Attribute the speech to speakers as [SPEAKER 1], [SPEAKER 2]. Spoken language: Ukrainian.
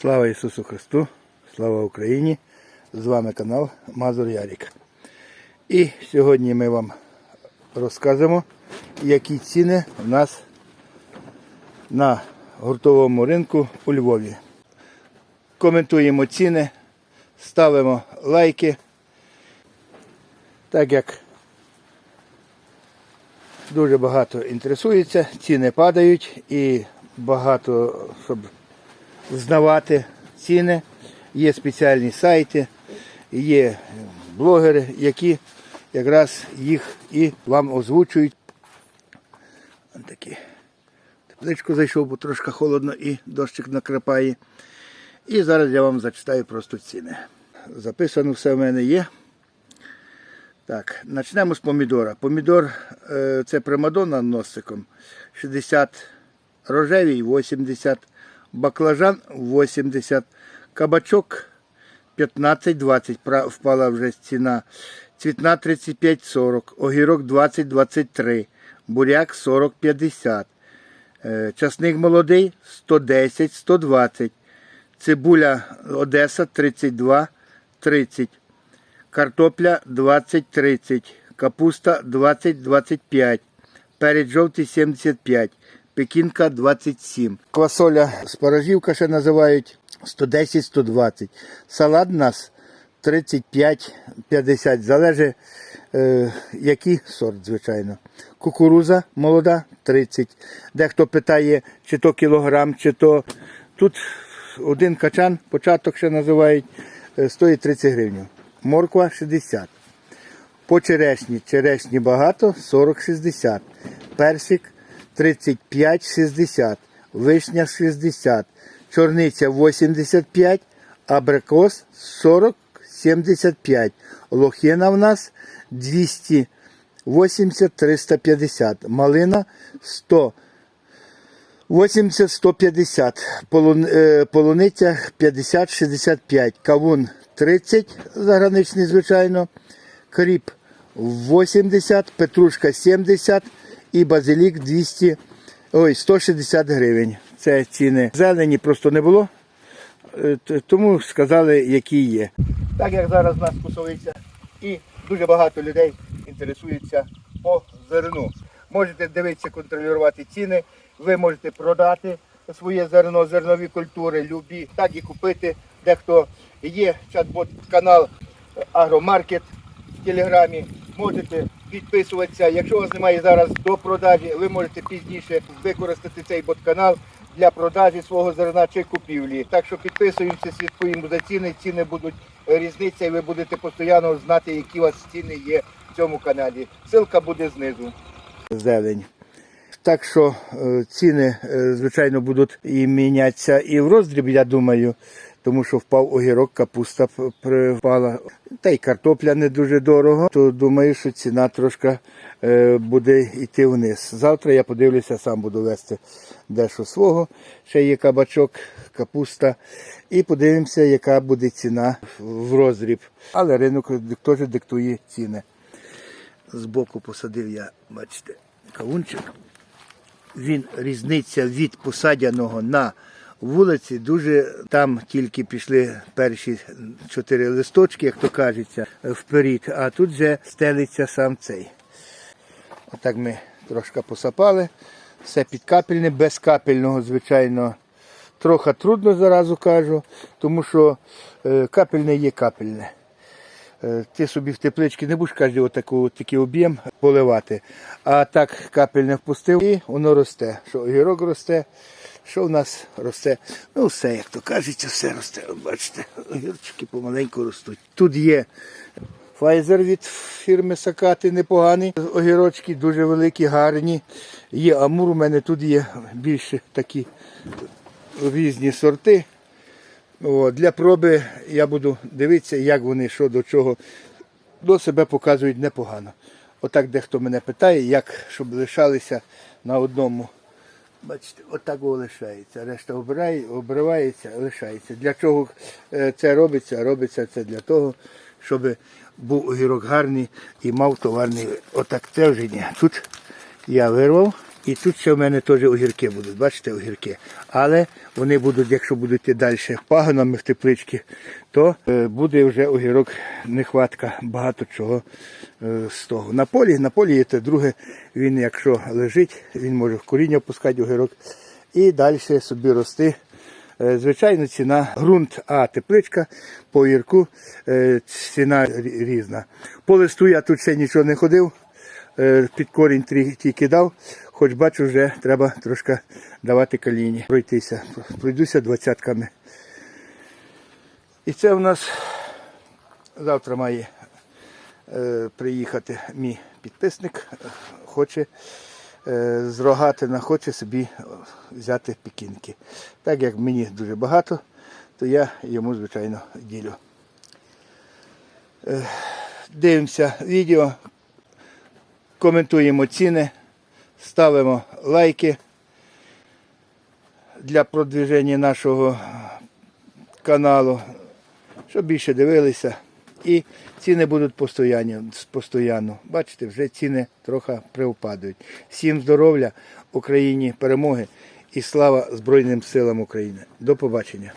[SPEAKER 1] Слава Ісусу Христу, слава Україні! З вами канал Мазур Ярік. І сьогодні ми вам розкажемо, які ціни в нас на гуртовому ринку у Львові. Коментуємо ціни, ставимо лайки. Так як дуже багато інтересується, ціни падають і багато, щоб знавати ціни. Є спеціальні сайти, є блогери, які якраз їх і вам озвучують. Ось такі. Тепличку зайшов, бо трошки холодно і дощик накрапає. І зараз я вам зачитаю просто ціни. Записано все в мене є. Так, почнемо з помідора. Помідор е, це примадонна носиком 60 рожевий 80, баклажан 80, кабачок 15-20, впала вже ціна. Цвітна 35-40, огірок 20-23, буряк 40-50, е, часник молодий 110-120, цибуля Одеса 32-30, картопля 20-30, капуста 20-25, перець жовтий 75, пекінка 27. Квасоля спорожівка ще називають 110-120. Салат у нас 35-50, залежить е, який сорт, звичайно. Кукуруза молода 30. Дехто питає, чи то кілограм, чи то. Тут один качан, початок ще називають, е, стоїть 30 гривень. Морква 60. По черешні. Черешні багато 40-60. Персик 35-60. Вишня 60. Чорниця 85. Абрикос 40-75. Лохина в нас 280-350. Малина 100. 80-150, е, полуниця 50-65, кавун 30, заграничний, звичайно, кріп 80, петрушка 70 і базилік 200, ой, 160 гривень. Це ціни. Зелені просто не було, е, тому сказали, які є. Так як зараз нас кусовиця і дуже багато людей інтересуються по зерну. Можете дивитися, контролювати ціни, ви можете продати своє зерно, зернові культури, любі, так і купити. Дехто є чат-бот канал Агромаркет в Телеграмі. Можете підписуватися. Якщо у вас немає зараз до продажі, ви можете пізніше використати цей бот-канал для продажі свого зерна чи купівлі. Так що підписуємося, слідкуємо за ціни. Ціни будуть різниця, і ви будете постійно знати, які у вас ціни є в цьому каналі. Ссылка буде знизу. Зелень. Так що е, ціни, е, звичайно, будуть і мінятися і в роздріб, я думаю, тому що впав огірок, капуста п- при- впала, та й картопля не дуже дорого, то думаю, що ціна трошки е, буде йти вниз. Завтра я подивлюся, сам буду вести дещо свого. Ще є кабачок, капуста. І подивимося, яка буде ціна в роздріб. Але ринок теж диктує ціни. Збоку посадив я, бачите, кавунчик він різниця від посадяного на вулиці дуже там тільки пішли перші чотири листочки, як то кажеться, вперед, а тут вже стелиться сам цей. Отак ми трошки посапали. Все підкапельне, без капельного, звичайно, трохи трудно заразу кажу, тому що е, капельне є капельне. Е, Ти собі в тепличці не будеш кожен такий об'єм поливати. А так капельне впустив і воно росте. Що огірок росте, що в нас росте. Ну все, як то кажеться, все росте. Бачите, огірчики помаленьку ростуть. Тут є Файзер від фірми Сакати непоганий. Огірочки дуже великі, гарні. Є Амур, у мене тут є більше такі різні сорти. О, для проби я буду дивитися, як вони що до чого до себе показують непогано. Отак дехто мене питає, як щоб лишалися на одному. Бачите, отак о лишається. Решта обирає, обривається, лишається. Для чого е, це робиться? Робиться це для того, щоб був огірок гарний і мав товарний. Отак це вже ні. Тут я вирвав І тут ще в мене теж огірки будуть, бачите, огірки. Але вони будуть, якщо будуть і далі пагонами в тепличці, то е, буде вже огірок нехватка багато чого е, з того. На полі, на полі є те друге, він якщо лежить, він може в коріння пускати огірок і далі собі рости. Е, Звичайно, ціна ґрунт, а тепличка по огірку е, ціна різна. По листу я тут ще нічого не ходив, під корінь тільки дав, хоч бачу, вже треба трошки давати каліні, пройтися. Пройдуся двадцятками. І це у нас завтра має е, приїхати мій підписник, е, хоче е, з Рогатина, хоче собі е, взяти пекінки. Так як мені дуже багато, то я йому, звичайно, ділю. Е, дивимося відео, коментуємо ціни, ставимо лайки для продвиження нашого каналу, щоб більше дивилися. І ціни будуть постійно. Бачите, вже ціни трохи привпадають. Всім здоров'я, Україні перемоги і слава Збройним силам України. До побачення.